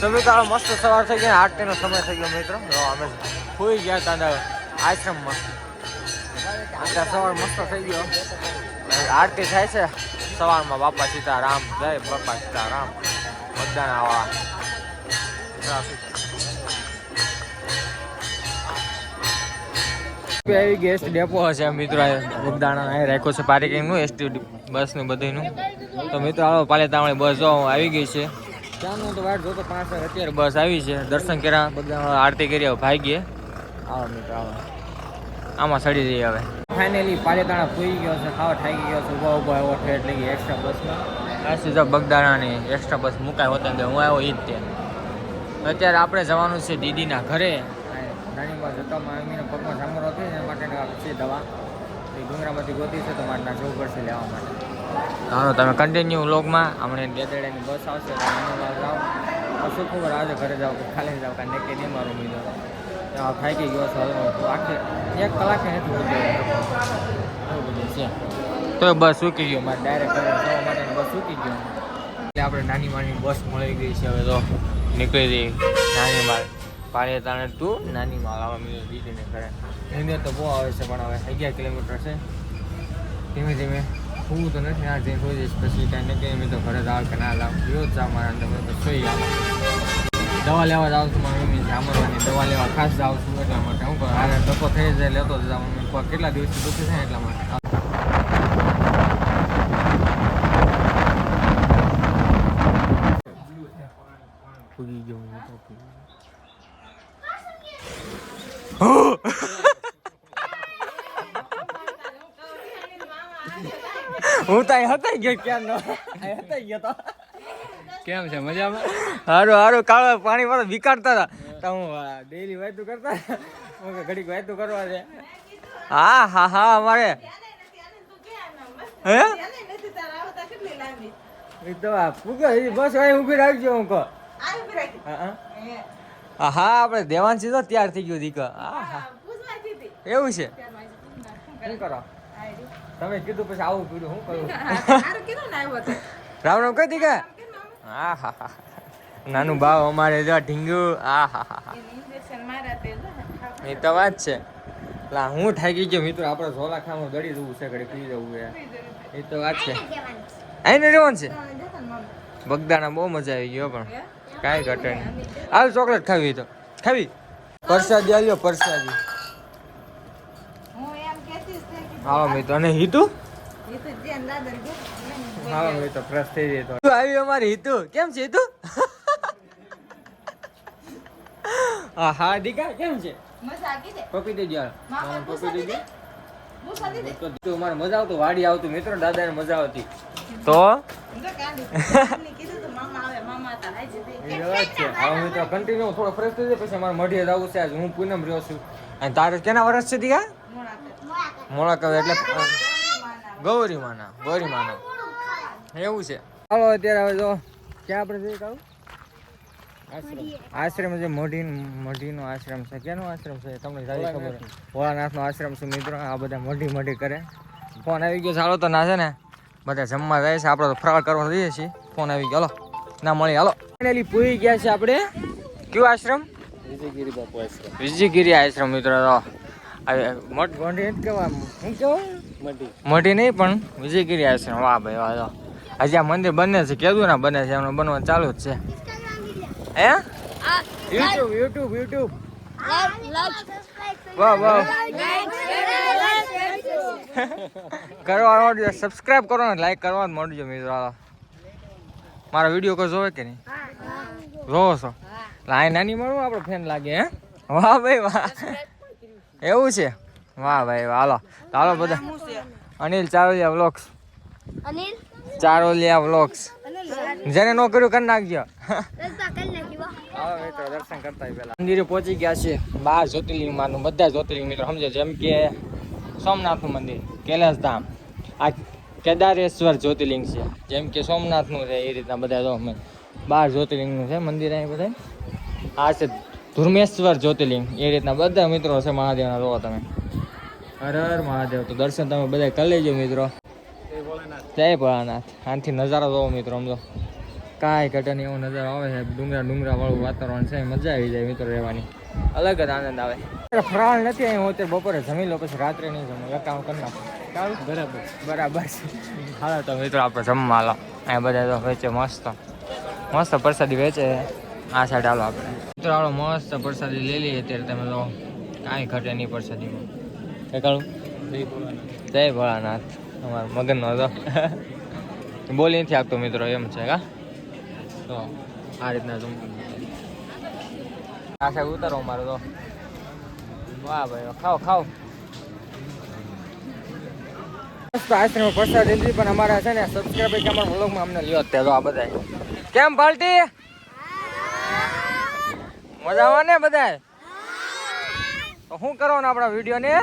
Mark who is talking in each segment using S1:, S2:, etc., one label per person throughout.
S1: તો મિત્રો આ મસ્ત સવાર થઈ ગઈ આરતીનો સમય થઈ ગયો મિત્રો. અમે સુઈ ગયા અંદર આશ્રમમાં. અત્યારે સવાર મસ્ત થઈ ગયો. આરતી થાય છે સવારમાં બાપા સીતારામ, જય બાપા સીતારામ મતદાન આવા. આવી ગેસ ડેપો હશે મિત્રો બગદાણા અહીં રાખ્યો છે પાર્કિંગનું એસટી બસનું બધીનું. તો મિત્રો, આવો પાલેતાવળી બસ જો આવી ગઈ છે. ત્યાંનું તો વાટ જોતો પાંચ અત્યારે બસ આવી છે. દર્શન કર્યા બધા આરતી કરી હવે ભાગીએ આવો મિત્રો, આવો. આમાં સડી જઈએ હવે. ફાઇનલી પાલેતાણા ફૂઈ ગયો છે, ખાવા ઠાકી ગયો છે ઊભા ઊભા એવો છે લઈ કે એક્સ્ટ્રા બસમાં આ સીધા બગદાણાની એક્સ્ટ્રા બસ મુકાય હોતા ને હું આવ્યો એ જ તે અત્યારે આપણે જવાનું છે દીદીના ઘરે. નાની બા જતા મમ્મીને પગમાં સામરો હતી એના માટે છે દવા. એ ડુંગરામાંથી ગોતી છે, તો મારે જવું પડશે લેવા માટે. હાલો, તમે કન્ટિન્યુ વ્લોગમાં હમણાં બે દાડાની બસ આવશે નાની જાઓ. પછી ખબર આજે ઘરે જાઓ કે ખાલી જાઓ કારણ કે નહીં મારો મીધો થાકી ગયો છે હવે આખી એક કલાકે નથી એવું છે. તો બસ સૂકી ગયો. મારે ડાયરેક્ટ જવા માટે બસ સૂકી ગયો. એટલે આપણે નાની માની બસ મળી ગઈ છે હવે તો. નીકળી ગઈ નાની માળ પાણી તાણે તું નાની માળ આવા મીધો દીધીને ઘરે. એની તો બહુ આવે છે, પણ હવે અગિયાર કિલોમીટર છે. ધીમે ધીમે. હું તો નથી આ જઈને હોઈ પછી કાંઈ નહીં મેં તો ઘરે જાવ કે ના લાવ ગયો જ જાવ મારા અંદર મેં તો જાવ દવા લેવા જાઉં છું મારી મમ્મી જામરવાની દવા લેવા ખાસ જાઉં છું એટલા માટે હું હારે થઈ જાય લેતો જ જાઉં મમ્મી કેટલા દિવસથી દુખી થાય એટલા માટે ગયો હું તો અહીં હતાઈ ગયો ક્યાં નો અહીં ગયો તો.
S2: કેમ છે? મજામાં?
S1: હારું હારું કાળો પાણી વાળો વિકારતા હતા. તો હું ડેલી વાયતું કરતા હું ઘડીક વાયતું કરવા છે. હા હા હા અમારે. હે? તો બસ અહીં ઊભી રાખજો હું કહો. હા, હા. હા હા આપણે દેવાંશી તો તૈયાર થઈ ગયો દીકરો. હા હા. એવું છે? શું કરો? તમે કીધું પછી આવું પીડું શું કરું? રામ રામ કઈ દી હા હા હા. નાનું બાવ અમારે જો ઢીંગુ આ હા હા હા. એ તો વાત છે. લા હું થાકી ગયો મિત્રો આપણે ઝોલા ખાવાનું દડી જવું છે ઘડી પી જવું છે. એ તો વાત છે. આઈને રહેવાનું છે? બગદાણા બહુ મજા આવી ગયો પણ કાંઈ ઘટે નહીં. હાલ ચોકલેટ ખાવી તો. ખાવી? પરસાદી આવ્યો પરસાદી. હા મિત્રો અને હિતુ? હા મિત્રો ફ્રેશ થઈ જઈ તો. આવી અમારી હિતુ. કેમ છે હિતુ? હા હા દીકા કેમ છે? પપી દેજો પપી દેજો. તો મજા આવતું વાડી આવતું મિત્રો દાદાને મજા આવતી. તો? કન્ટિન્યુ થોડો ફ્રેશ થઈ જાય પછી મારે મઢીએ જવું છે આજ હું પૂનમ રહ્યો છું. અને તારે કેના વર્ષ છે દીકા? મોળા કહે એટલે ગૌરી માના ગૌરી માના. એવું છે. ચાલો અત્યારે હવે જો ક્યાં આપણે જઈ કહું આશ્રમ. છે મોઢી મોઢીનો આશ્રમ છે. કેનો આશ્રમ છે? તમને સારી ખબર ભોળાનાથનો આશ્રમ છે મિત્રો. આ બધા મોઢી મોઢી કરે. ફોન આવી ગયો ચાલો તો ના છે ને બધા જમવા જાય છે. આપણે તો ફરાળ કરવા જઈએ છીએ. ફોન આવી ગયો. હલો. ના મળી હાલો. ફાઇનલી પૂરી ગયા છે આપણે. કયો આશ્રમ?
S2: વિજયગીરી બાપુ આશ્રમ.
S1: વિજયગીરી આશ્રમ મિત્રો. તો મોટ નહીં પણ વિજયગીરી આશ્રમ વાહ ભાઈ વાહ જો હજી આ મંદિર બને છે કેદું ના બને છે એમનું બનવાનું ચાલુ જ છે. હે? યુટ્યુબ યુટ્યુબ યુટ્યુબ વાહ વાહ. કરવા મોડજો સબસ્ક્રાઇબ કરો ને લાઈક કરવા માંડજો મિત્રો મારા વીડિયો કોઈ જોવે કે નહીં? જોવો છો? લાઈ નાની મળવું આપણે ફેન લાગે હે? વાહ ભાઈ વાહ. એવું છે? વાહ ભાઈ વાહ હાલો ચાલો હાલો બધા અનિલ ચારોલિયા વ્લોગ્સ.
S3: અનિલ?
S1: ચારોલિયા વ્લોગ્સ. જેને નો કર્યું કરી નાખજો. દર્શન કરતા મંદિરે પહોંચી ગયા છે બાર જ્યોતિર્લિંગ માનું બધા જ્યોતિર્લિંગ મિત્રો સમજો જેમ કે સોમનાથનું મંદિર કૈલાસ આ કેદારેશ્વર જ્યોતિર્લિંગ છે. જેમ કે સોમનાથનું છે એ રીતના બધા જો અમે બાર જ્યોતિર્લિંગનું છે મંદિર અહીં બધા આ છે ધુર્મેશ્વર જ્યોતિર્લિંગ. એ રીતના બધા મિત્રો છે મહાદેવના. જોવો તમે. હર હર મહાદેવ. તો દર્શન તમે બધા કરી લેજો મિત્રો. જય ભોળાનાથ. આનાથી નજારો જોવો મિત્રો સમજો કાંઈ ઘટન એવો નજારો આવે છે. ડુંગરા ડુંગરા વાળું વાતાવરણ છે. મજા આવી જાય મિત્રો રહેવાની. અલગ જ આનંદ આવે. ફરાળ નથી અહીં. હું અત્યારે બપોરે જમી લો પછી રાત્રે નહીં જમું. એક કામ કરી નાખું. બરાબર. બરાબર. હાલો તો મિત્રો આપણે જમવા હાલો. અહીંયા બધા તો વેચે મસ્ત. મસ્ત પ્રસાદી વેચે આ સાઈડ હાલો આપણે. મિત્રો, હાલો, મસ્ત પ્રસાદી લઈ લઈએ અત્યારે તમે લો. કાંઈ ઘટે નહીં પ્રસાદીમાં કાળું. જય ભોળાનાથ. અમારો મગનનો હતો. બોલી નથી આપતો મિત્રો, એમ છે કા તો આ રીતના જમવાનું આ સાઈડ ઉતારો અમારો તો. વાહ ભાઈ. ખાઓ ખાઓ. પ્રસાદ લીધી પણ અમારા છે ને સબસ્ક્રાઈબર કે અમારા અમને લ્યો અત્યારે આ બધા કેમ પાલટી? મજામાં ને બધાય? તો શું કરવાનું આપણા વીડિયો ને?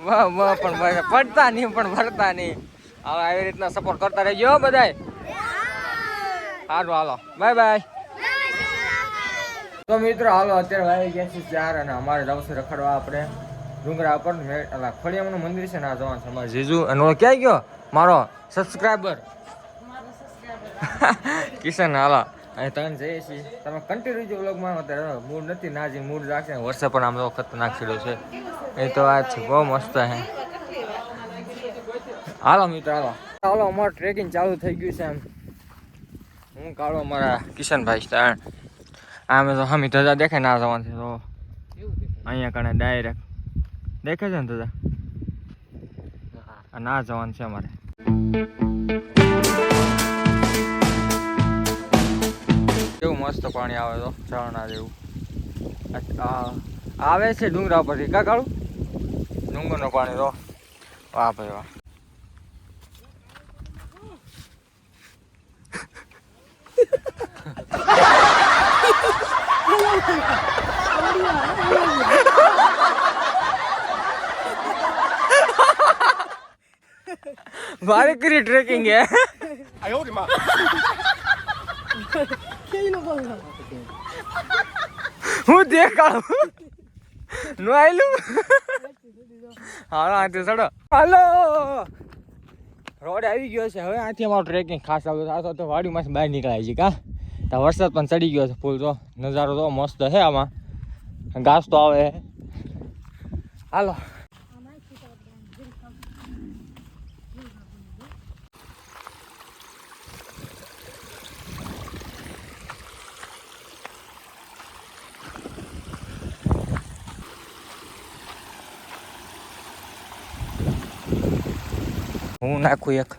S1: વાહ વાહ, પણ પડતા નહીં, પણ ભરતા નહીં. હવે આવી રીતના સપોર્ટ કરતા રહેજો બધાય. સારું હાલો. બાય બાય તો મિત્રો, હાલો, અત્યારે વાગી ગયા છે ચાર અને અમારે દવસે રખડવા આપણે ડુંગરા પર મે- મંદિર છે ને, આ જવાનું છે અમારે જીજુ. અને ક્યાં ગયો? મારો સબસ્ક્રાઈબર કિશન, હાલો. અહીં ત્રણ જઈએ છીએ તમે કન્ટિન્યુ જો વ્લોગમાં અત્યારે મૂડ નથી, ના જે મૂડ રાખશે. વર્ષે પણ આમ ખતરનાક છેડો છે. એ તો આ છે, બહુ મસ્ત હે હાલો મિત્રો, હાલો. હાલો, અમારું ટ્રેકિંગ ચાલુ થઈ ગયું છે એમ હું કાળો અમારા કિશનભાઈ તારણ આમે તો હમી ધજા દેખાય ના જવાનું તો. અહીંયા કણે ડાયરેક્ટ દેખાય છે ને ધજા? ના જવાનું છે અમારે. કેવું મસ્ત પાણી આવે તો, ઝરણા જેવું. આવે છે ડુંગરા પરથી. કા કાળું? ડુંગરનું પાણી તો. વાહ ભાઈ વાહ. ભારે કરી ટ્રેકિંગ હે. હું દેખાડું નો આયલું હાલો આથી ચડો હાલો રોડ આવી ગયો છે હવે આથી અમારો ટ્રેકિંગ ખાસ આવ્યું આ તો વાડીમાંથી બહાર નીકળાય છે કા ત્યાં વરસાદ પણ ચડી ગયો છે ફૂલ તો નજારો તો મસ્ત છે આમાં ઘાસ તો આવે. હાલો હું નાખું એક.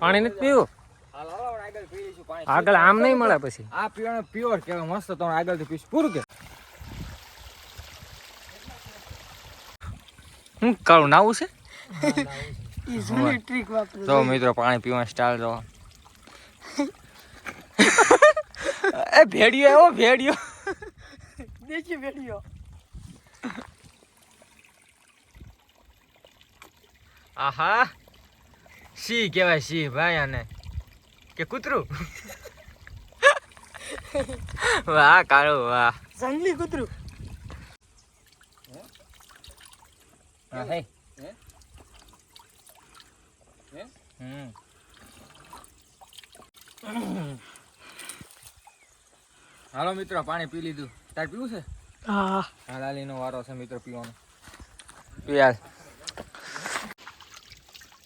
S2: પાણી નથી પીવું?
S1: હાલો હાલો હવે આગળ પી લઈશું પાણી.
S2: આગળ આમ નહીં મળે પછી.
S1: આ પીવાનું પ્યોર કે મસ્ત તમે આગળથી પીશ. પૂરું કે?
S2: હું કાળું નાવું છે?
S1: જો મિત્રો પાણી પીવા સ્ટાઇલ જો. એ ભેડિયો એવો ભેડિયો. આહા. સિંહ કહેવાય સિંહ ભાઈ આને. કે કૂતરું? વાહ કાળો વાહ.
S3: જંગલી કૂતરું.
S1: હા હે. હમ. હાલો મિત્રો પાણી પી લીધું. તાર પીવું છે?
S3: હા.
S1: હાલાલીનો વારો છે મિત્રો પીવાનો. પીયાલ ઓ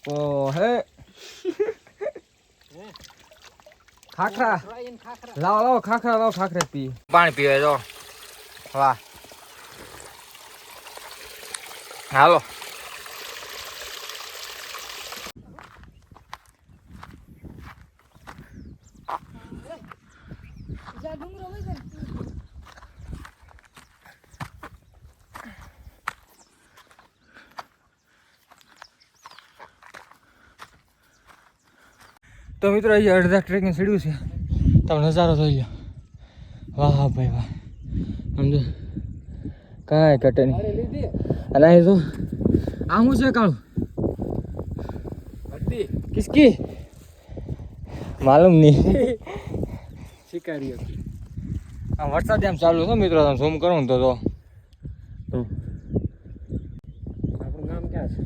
S1: હે ખાખરા. લાવો લાવો ખાખરા લાવો ખાખરા પી. પાણી પીવે જો. વાહ. હાલો. તો મિત્રો અહીંયા અડધા ટ્રેકિંગ સીડ્યું છે. તમે નજારો જોઈ લો. વાહ ભાઈ વાહ. સમજો કાંઈ કટે નહીં. અને અહીં તો આ શું છે કાળું? કિસકી? માલુમ નહીં.
S2: શિકારીઓ
S1: આ વરસાદ એમ ચાલુ છે મિત્રો તમે ઝૂમ કરો ને તો તો
S2: આપણું ગામ ક્યાં છે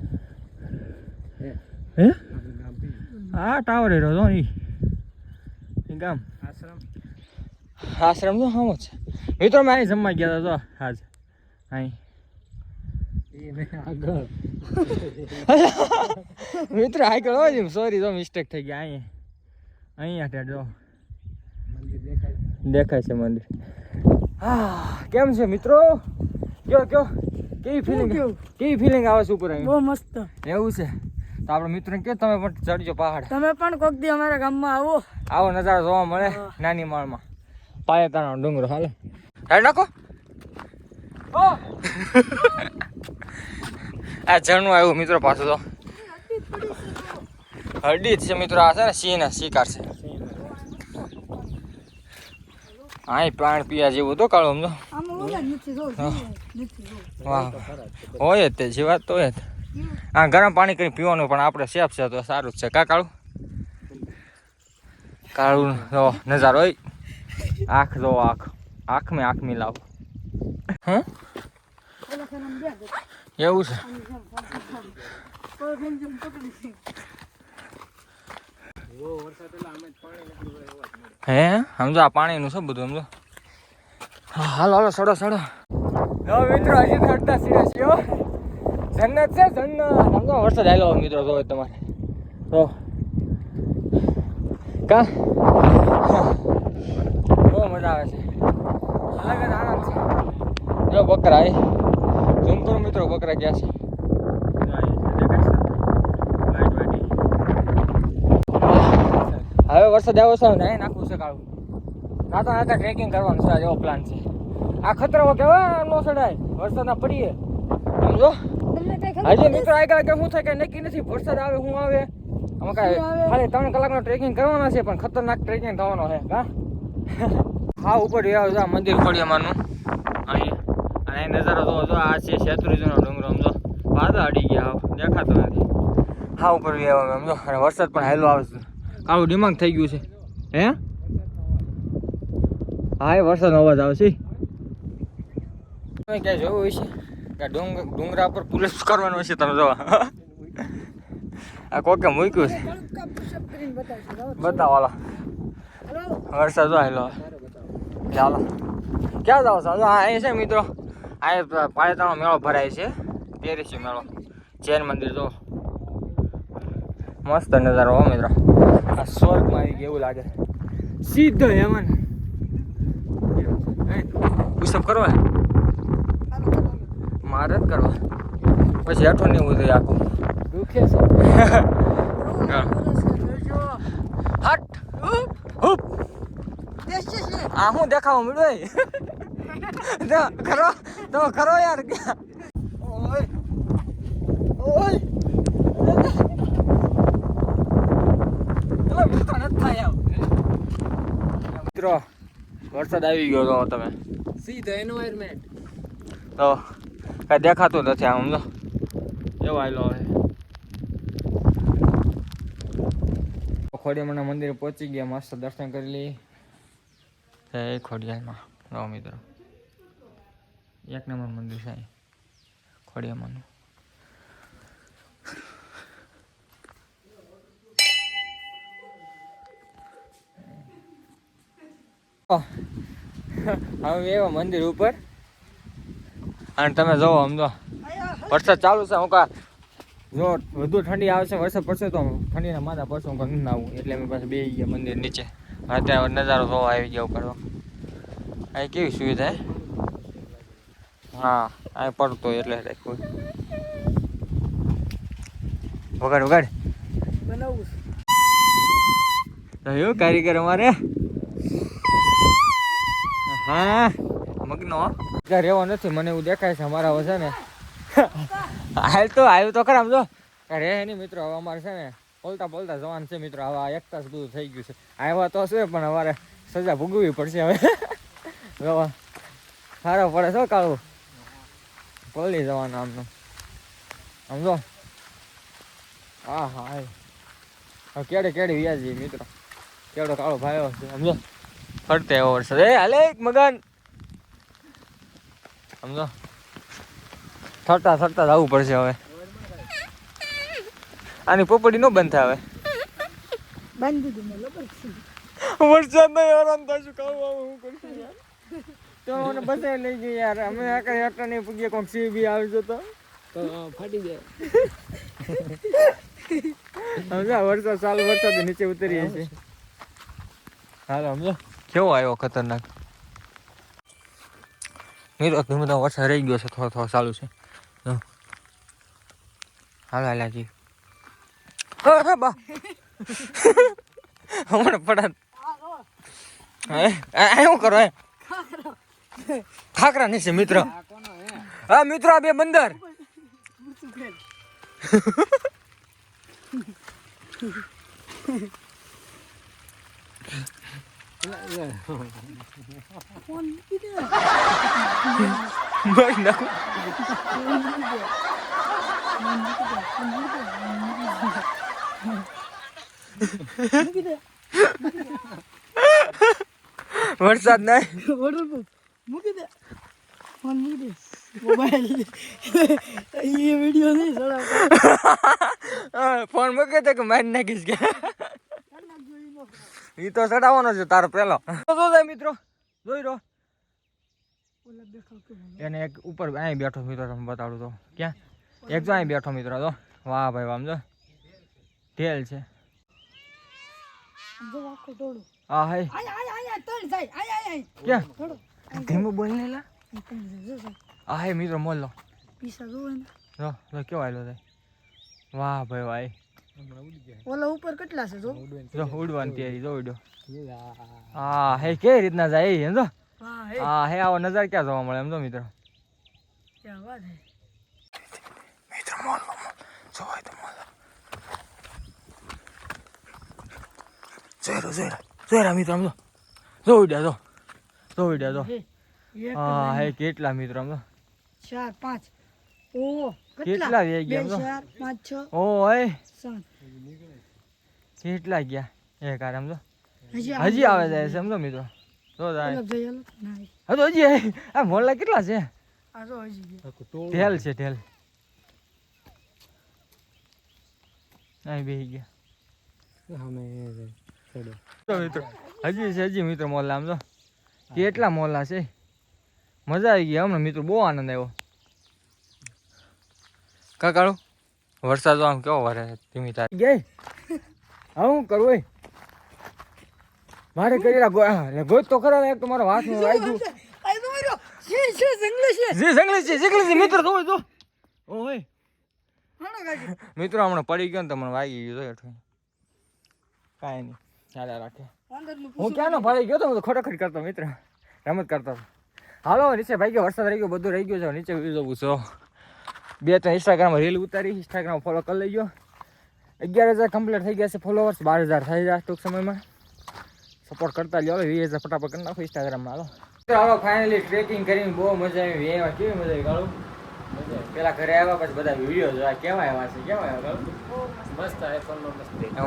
S1: હે
S2: આપણું ગામ
S1: હા ટાવર હેરો તો ઈ ગામ.
S2: આશ્રમ.
S1: આશ્રમ તો હામો છે. મિત્રો મેં અહીં જમવા ગયા હતા તો આજ. અહીં.
S2: એ
S1: મિત્રો આગળ હોય સોરી તો મિસ્ટેક થઈ ગયા. અહીં. અહીંયા ઠેઠ જો.
S2: દેખાય
S1: દેખાય છે મંદિર. હા કેમ છે મિત્રો? કયો કયો? કેવી ફિલિંગ કેવી ફિલિંગ આવે છે ઉપર
S4: બહુ મસ્ત.
S1: એવું છે. તો આપણે મિત્રોને કે તમે પણ ચડજો પહાડ.
S4: તમે પણ કોક દી અમારા ગામમાં આવો.
S1: આવો નજારો જોવા મળે નાની માળમાં. પાયતાનો ડુંગરો હાલો. હાલ નાખો. આ ઝરણું આવ્યું મિત્રો પાછું તો. હરડી જ છે મિત્રો આ છે ને સિંહ ના શિકાર છે. હા પ્રાણ પીયા જેવું તો કાળો સમજો.
S4: જ જો જો.
S1: વાહ. હોય જ તે જીવાત તો હોય આ ગરમ પાણી કરી પીવાનું પણ આપણે સેફ છે, તો સારું છે. કા કાળું? કાળું નજારો હોય. આંખ જો આંખ. આંખ મેં આંખ મિલાવ. હં. એવું છે? હે? સમજો, આ પાણીનું છે બધું, સમજો? હાલો હાલો, સડો સડો. મિત્રો, હજી તો અડધા સીડા છીએ, હો. જન્નત છે જન્નત. સમજો વરસાદ આવેલો મિત્રો જોવે તમારે. તો કા? બહુ મજા આવે છે. અલગ જ આનંદ છે. જો બકરા એ. ઝૂમ કરો મિત્રો બકરા ગયા છે. હવે વરસાદ આવ્યો છે? ને નાખવું છે કાળું. નાતા નાતા ટ્રેકિંગ કરવાનું છે આ એવો પ્લાન છે. આ ખતરો કેવા? નો ચડાય. વરસાદના પડીએ. સમજો હજી મિત્રો આગળ કે હું થાય કે નક્કી નથી વરસાદ આવે હું આવે. આમાં કાંઈ ખાલી ત્રણ કલાકનો ટ્રેકિંગ કરવાનો છે પણ ખતરનાક ટ્રેકિંગ થવાનો છે હા? હા ઉપર આવ્યો છે આ મંદિર ખોડિયામાંનું અહીં અને નજારો તો જો આ છે શેત્રુજીનો ડુંગરો સમજો વાદળ અડી ગયા. દેખાતો નથી. હા ઉપર આવ્યો સમજો અને વરસાદ પણ હેલો આવે છે કાળું ડિમાગ થઈ ગયું છે. હે? હા એ વરસાદનો અવાજ આવે છે. તમે ક્યાં જોયું હોય છે? કે ડુંગ ડુંગરા પર પુલિસ કરવાનો છે, તમે જો આ કોકે મૂક્યું છે? બતાવો, હાલો. વરસાદ હેલો ચાલો. ક્યાં જાવ છો? હા, અહીં છે મિત્રો. આ પાળેતાનો મેળો ભરાય છે. તેરીસી મેળો. જૈન મંદિર જો મસ્ત નજારો હો, મિત્રો. આ સ્વર્ગમાં આવી ગયું એવું લાગે. સીધો હેમન પુષપ કરવા. મારે જ કરવા. પછી હેઠો નહીં ઉતરી આખું
S2: દુખે છે.
S1: હટ. હુપ. આ હું દેખાવા મળ્યો ખરો. તો ખરો યાર. ઓય. ઓય. મિત્રો વરસાદ આવી ગયો તો તમે.
S2: સીધો એન્વાયરમેન્ટ
S1: તો કઈ દેખાતું નથી આમ સમજો? એવો આવેલો હવે ખોડિયામાના મંદિરે પહોંચી ગયા મસ્ત દર્શન કરી લઈ જય ખોડિયામાં રહો મિત્રો. એક નંબર મંદિર છે. ખોડિયામાનું. હવે એવા મંદિર ઉપર અને તમે જોવો સમજો વરસાદ ચાલુ છે, હું કા જો, વધુ ઠંડી આવશે, વરસાદ પડશે તો ઠંડીના માથા પડશે, હું નથી આવું. એટલે અમે પાસે બે ગયા મંદિર નીચે. અત્યારે નજારો જોવા આવી ગયા ઉપર અહીં કેવી સુવિધા હે? અહીં પડતો એટલે રાખ્યું વગાડ વગાડ. રહ્યો કારીગર અમારે? હા. રહેવો નથી, મને એવું દેખાય છે અમારા હવે છે ને. હાલ તો આવ્યું તો ખરા જો. રે નહીં મિત્રો, હવે અમારે છે ને બોલતા બોલતા જવાન છે મિત્રો, હવે એક જ બધું થઈ ગયું છે. આવ્યા તો છે, પણ અમારે સજા ભોગવવી પડશે હવે. સારો પડે છો કાળું. પલળી જવાનું આમનું. સમજો હા હા. હવે કેડે કેડે વ્યાજી મિત્રો. કેડો કાળો ભાયો છે સમજો ફરતે એવો વરસાદ એ, હાલે મગન. સમજો? થરતા થરતા જવું પડશે હવે. આની પોપડી નો બંધ થાય
S4: બાંધી દીધું મેં લબર
S1: હવે વરસાદ નહીં આરામ થશે કાળું આવું હું કરશું યાર? તો મને બસાવી લઈ ગઈ યાર. અમે આકડે આટલા નહીં પૂગીએ કોઈક સી બી આવી જતો.
S2: તો ફાટી જાય
S1: સમજા વરસાદ ચાલુ વરસાદ નીચે ઉતરીએ છીએ. હાલો સમજો? કેવો આવ્યો ખતરનાક? મિત્રો ધીમે ધીમે વરસાદ રહી ગયો છે થોડો થોડો ચાલુ છે. હાલ હાલો હાલાજી. હમણાં પડા. હે શું કરો હે નહીં નીચે મિત્ર.
S2: હે
S1: મિત્રો બે બંદર.
S4: ફોન દે
S1: નાખો
S4: મૂકી દે
S1: વરસાદ નહીં
S4: વોટરપ્રૂફ મૂકી દે ફોન મૂકી દે મોબાઈલ એ વીડિયો નહીં
S1: ફોન મૂકે તો કે મારી નાખીશ કે. ઈ તો ચડાવવાનો છે તારો પેલો. જો શું થાય મિત્રો જોઈ રહ્યો એને એક ઉપર અહીં બેઠો મિત્રો તમને બતાડું તો. ક્યાં? એક જો અહીં બેઠો મિત્રો તો વાહ ભાઈ વામજો જો. ઢેલ છે. હાય ક્યાં? ધીમું બોલ ને લા.
S4: એ તણ જાય જો સાહેબ
S1: આ હાય મિત્રો મોલ લો.
S4: પીસા
S1: જો કેવો આવેલો થાય વાહ ભાઈ ભાઈ
S4: ઓલા ઉપર કેટલા છે જો?
S1: જો ઉડવાની તૈયારી. જો ઉડ્યો. હા હે કેવી રીતના જાય એ સમજો
S4: હા હે.
S1: આવો નજાર ક્યાં જોવા મળે એમ જો મિત્રો?
S4: ક્યાં વાત હે?
S1: મિત્રો મોલ મોલ. જો તો મોલ જોઈ રહ્યો જોઈ રહ્યો જોઈ મિત્રો આમ જો. જો ઉડ્યા જો. જો ઉડ્યા જો.
S4: હા
S1: હે કેટલા મિત્રો આમ જો.
S4: ચાર પાંચ. ઓ
S1: કેટલા? વાગ્યા
S4: બે
S1: એમ
S4: ચાર પાંચ છ.
S1: ઓ હે
S4: સાત.
S1: કેટલા ગયા? એક આરામ તો
S4: હજી
S1: આવે. જાય સમજો મિત્રો. તો જાય. હા તો હજી આ મોલા કેટલા છે?
S4: આ જો હજી ગયા.
S2: આખું ટોળું.
S1: ઢેલ છે ઢેલ. અહીં બે ગયા. મિત્રો હજી છે હજી મિત્રો મોલ્લા આમ તો કેટલા મોલા છે? મજા આવી ગઈ હમણાં મિત્રો. બહુ આનંદ આવ્યો. કાકાળો વરસાદ આમ કેવો વરે ધીમી તારી. ગઈ હા હું કરું મારે લે ગોત તો ખરા એક તો મારો નું વાગ્યું
S4: આ તો મારો છે છે જંગલે છે.
S1: જે જંગલી છે જંગલી છે મિત્રો તો જો ઓય
S4: હાલો
S1: મિત્રો હમણાં પડી ગયો ને તો મને વાગી ગયું જો હેઠું કાંઈ નહીં ચાલ્યા રાખે. હું ક્યાંનો પડી ગયો તો હું તો ખોટો કરતો મિત્ર. રમત કરતો હાલો નીચે ભાઈ ગયો વરસાદ રહી ગયો બધું રહી ગયું છે નીચે ઉઈ જવું છો બે ત્રણ ઇન્સ્ટાગ્રામમાં રીલ ઉતારી ઇન્સ્ટાગ્રામ ફોલો કરી ગયો અગિયાર હજાર કમ્પ્લીટ થઈ ગયા છે ફોલોવર્સ બાર હજાર થઈ જાય ટૂંક સમયમાં. સપોર્ટ કરતા લ્યો વીસ હજાર ફટાફટ કરી નાખો ઇન્સ્ટાગ્રામમાં હાલો. તો હાલો ફાઇનલી ટ્રેકિંગ કરીને બહુ મજા આવી. એમાં કેવી મજા આવી કાળું? પેલા ઘરે આવ્યા પછી બધા વીડિયો જોયા. કેવા આવ્યા છે? કેવા આવ્યા
S2: મસ્ત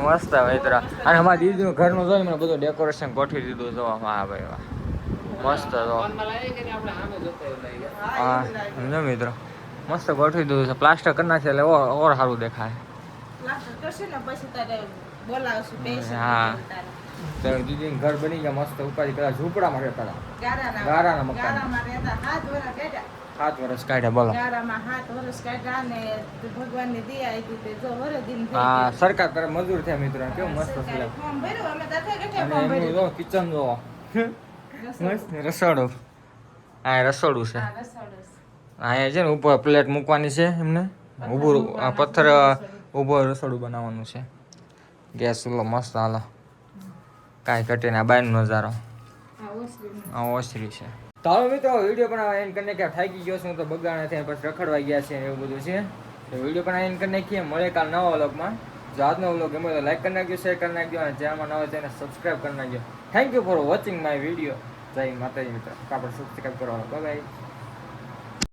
S2: મસ્ત
S1: મિત્ર. અને અમારા દીદીનું ઘરનું જોઈ મને બધું ડેકોરેશન ગોઠવી દીધું જો વાહ ભાઈ વાહ મસ્ત. હા મિત્રો. મસ્ત ગોઠવી દીધું છે. પ્લાસ્ટર કરી નાખે એટલે ઓર સારું દેખાય. હા. તો ઘર બની ગયા મસ્ત ઉપાધિ. પેલા ઝૂંપડામાં રહેતા હતા.
S5: ગારાના
S1: મકાન. સાત વર્ષ કાઢ્યા. બોલો. હા સરકાર તરફ મજૂર થયા મિત્રો કેવું મસ્ત કિચન જોવો મસ્ત રસોડું. હા, રસોડું છે. અહીંયા છે ને ઉપર પ્લેટ મૂકવાની છે એમને. ઊભું પથ્થર ઊભો રસોડું બનાવવાનું છે. ગેસ ચૂલો મસ્ત હાલો. કાંઈ ઘટે ને આ બાયનો નજારો.
S5: હા.
S1: આ ઓસરી છે. તારો મિત્રો, વીડિયો પણ એન્ડ કરીને કે થાકી ગયો છું તો બગાડ નથી પછી રખડવા ગયા છે એવું બધું છે. તો વીડિયો પણ એન્ડ કરી નાખીએ. મળે કાલ નવા વ્લોગમાં. જો આજનો વ્લોગ ગમે તો લાઈક કરી નાખજો શેર કરી નાખજો, અને ચેનલમાં ન હોય તેને સબસ્ક્રાઈબ કરી નાખજો. Thank you for watching my video જય માતાજી મિત્રો. કાપડ સબસ્ક્રાઈબ કરવાનો. બાય